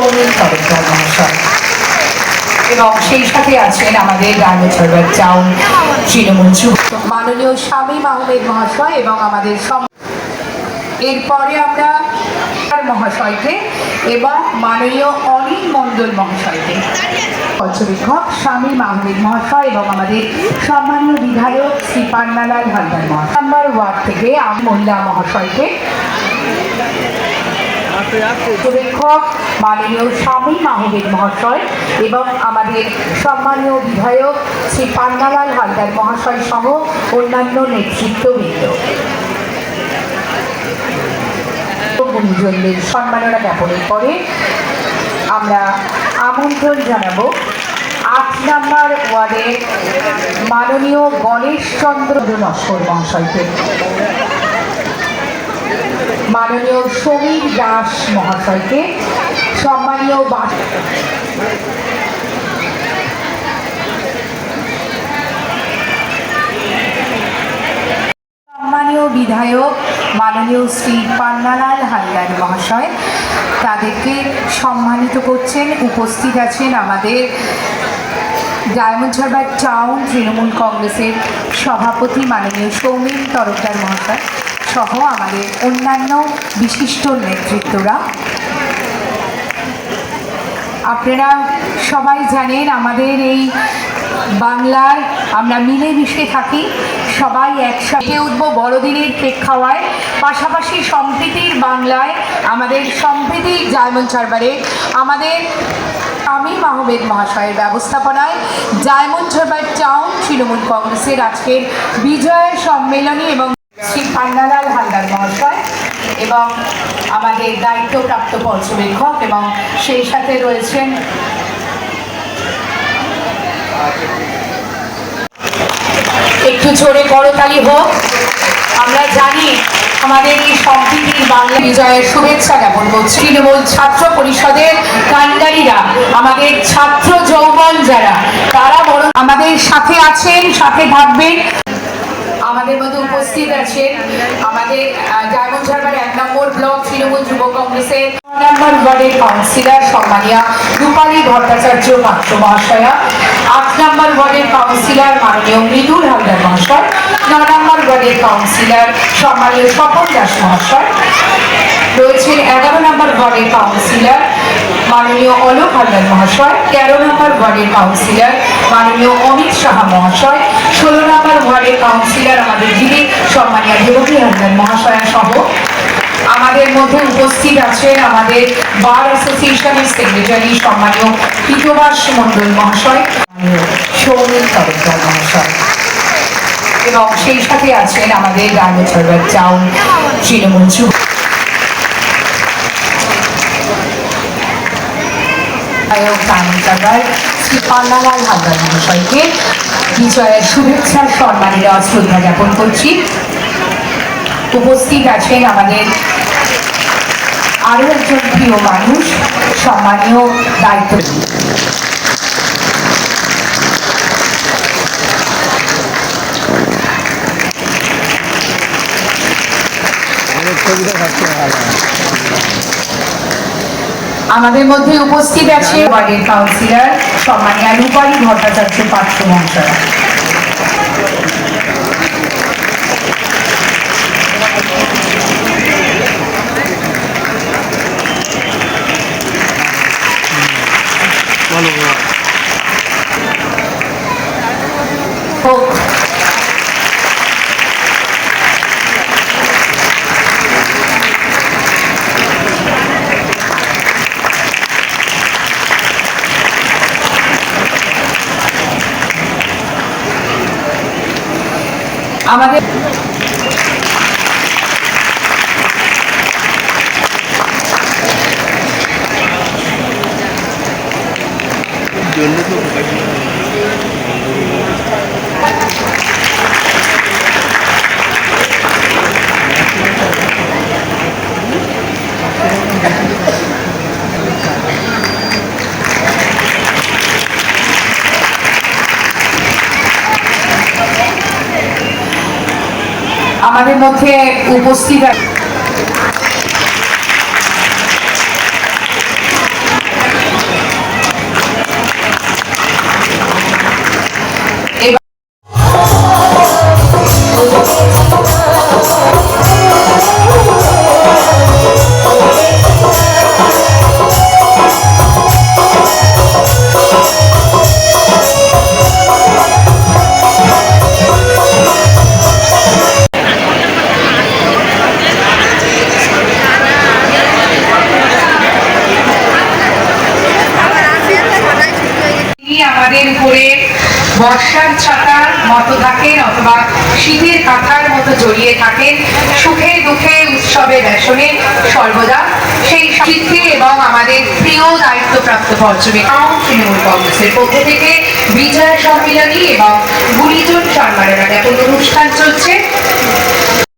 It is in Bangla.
মহাশয় এবং সেই আছেন আমাদের শামীম আহমেদ মহাশয় এবং আমাদের এরপরে আমরা মহাশয়কে এবং অনিল পর্যবেক্ষক শামীম আহমেদ মহাশয় এবং আমাদের সম্মানীয় বিধায়ক শ্রী পান্নালাল হালদার মহাশয়। ওয়ার্ড থেকে মোল্লা মহাশয়কে পর্যবেক্ষক, মাননীয় শামীম আহমেদ মহাশয় এবং আমাদের সম্মানীয় বিধায়ক শ্রী পান্নালাল হালদার মহাশয় সহ অন্যান্য নেতৃত্ববৃন্দ। গুণীজনদের সম্মাননা জ্ঞাপনের পরে আমরা আমন্ত্রণ জানাব আট নম্বর ওয়ার্ডের মাননীয় গণেশচন্দ্র নস্কর মহাশয়কে। মাননীয় সমীর দাস মহাশয়কে সম্মানীয় বাস সম্মানীয় বিধায়ক মাননীয় শ্রী পান্নালাল হালদার মহাশয়, তাদেরকে সম্মানিত করছেন, উপস্থিত আছেন আমাদের ডায়মন্ড হারবার টাউন তৃণমূল কংগ্রেসের সভাপতি মাননীয় সৌমিন তরফদার মহাশয়। সহ আমাদের অন্যান্য বিশিষ্ট নেতৃত্বরা। আপনারা সবাই জানেন আমাদের এই বাংলায় আমরা মিলেমিশে থাকি, সবাই একসাথে উঠবো বড়দিনের কেক খাওয়ায়। পাশাপাশি সম্প্রীতির বাংলায় আমাদের সম্প্রীতি জায়মন চারবারে আমাদের আমিম আহমেদ মহাশয়ের ব্যবস্থাপনায় জায়মন চারবার টাউন তৃণমূল কংগ্রেসের আজকের বিজয় সম্মেলনী এবং শ্রী পান্নালাল হালদার মহাশয় এবং আমাদের দায়িত্বপ্রাপ্ত পর্যবেক্ষক এবং সেই সাথে রয়েছেন একটু জোরে করতালি হোক। আমরা জানি আমাদের এই সম্প্রীতির বাংলা বিজয়ের শুভেচ্ছা জ্ঞাপন করছি। তৃণমূল ছাত্র পরিষদের কান্ডারীরা আমাদের ছাত্র যৌবন যারা, তারা বড় আমাদের সাথে আছেন, সাথে থাকবেন। আমাদের মধ্যে উপস্থিত আছেন আমাদের ডায়মন্ড হারবার এক নম্বর ব্লক তৃণমূল যুব কংগ্রেসের রূপালী ভট্টাচার্য পাত্র মহাশয়া, আট নম্বর ওয়ার্ডের কাউন্সিলর মহাশয় নম্বর ওয়ার্ডের কাউন্সিলর সম্মানীয় মহাশয়, রয়েছেন এগারো নম্বর ওয়ার্ডের কাউন্সিলর মাননীয় অলোক হালদার মহাশয়, তেরো নম্বর ওয়ার্ডের কাউন্সিলর মাননীয় অমিত সাহা মহাশয়, ষোলো নম্বর ওয়ার্ডের কাউন্সিলর আমাদের যিনি সম্মানীয় দেবকী হালদার মহাশয়া সহ আমাদের মধ্যে উপস্থিত আছেন আমাদের বার অ্যাসোসিয়েশনের সেক্রেটারি সম্মানীয় পিতবাস মণ্ডল মহাশয় সৌমিল তরফদার মহাশয়। এবং সেই সাথে আছেন আমাদের রায়গঞ্জ টাউন তৃণমূল বিধায়ক তামিলকার শ্রী পান্নালাল হালদার মহাশয়কে বিজয়ের শুভেচ্ছা সম্মানীরা শ্রদ্ধা জ্ঞাপন করছি। উপস্থিত আছেন আমাদের আরও একজন প্রিয় মানুষ, সম্মানীয় দায়িত্ব ছবিটা সবচেয়ে ভালো। আমাদের মধ্যে উপস্থিত আছে ওয়ার্ডের কাউন্সিলর সম্মানীয় রূপালী ভট্টাচার্য পাত্র মহাশয় বলো বলো। হোক আমাদের জন্য তো আমাদের মধ্যে উপস্থিত আমাদের উপরে বর্ষার ছাতার মতো থাকেন অথবা শীতের কাঁথার মতো জড়িয়ে থাকেন, সুখে দুঃখে উৎসবে ব্যসনে সর্বদা সেই শিক্ষে এবং আমাদের প্রিয় দায়িত্বপ্রাপ্ত পর্যবেক্ষণ তৃণমূল কংগ্রেসের পক্ষ থেকে বিজয় সম্মিলনী এবং গুলিজন সম্মাননা জ্ঞাপন অনুষ্ঠান চলছে।